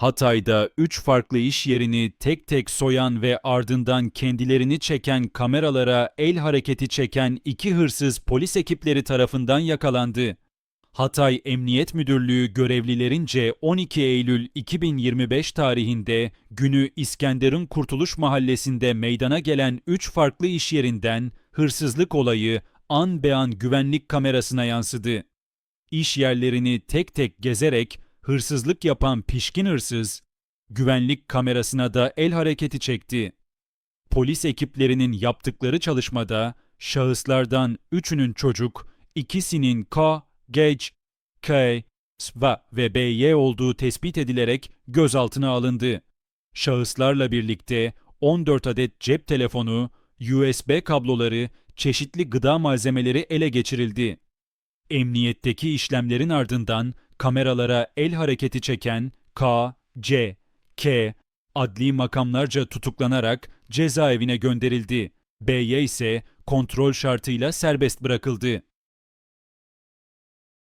Hatay'da 3 farklı iş yerini tek tek soyan ve ardından kendilerini çeken kameralara el hareketi çeken iki hırsız polis ekipleri tarafından yakalandı. Hatay Emniyet Müdürlüğü görevlilerince 12 Eylül 2025 tarihinde günü İskenderun Kurtuluş Mahallesi'nde meydana gelen 3 farklı iş yerinden hırsızlık olayı an be an güvenlik kamerasına yansıdı. İş yerlerini tek tek gezerek hırsızlık yapan pişkin hırsız, güvenlik kamerasına da el hareketi çekti. Polis ekiplerinin yaptıkları çalışmada şahıslardan üçünün çocuk, ikisinin K, Geç, K, Sva ve BY olduğu tespit edilerek gözaltına alındı. Şahıslarla birlikte 14 adet cep telefonu, USB kabloları, çeşitli gıda malzemeleri ele geçirildi. Emniyetteki işlemlerin ardından kameralara el hareketi çeken K, C, K adli makamlarca tutuklanarak cezaevine gönderildi. B'ye ise kontrol şartıyla serbest bırakıldı.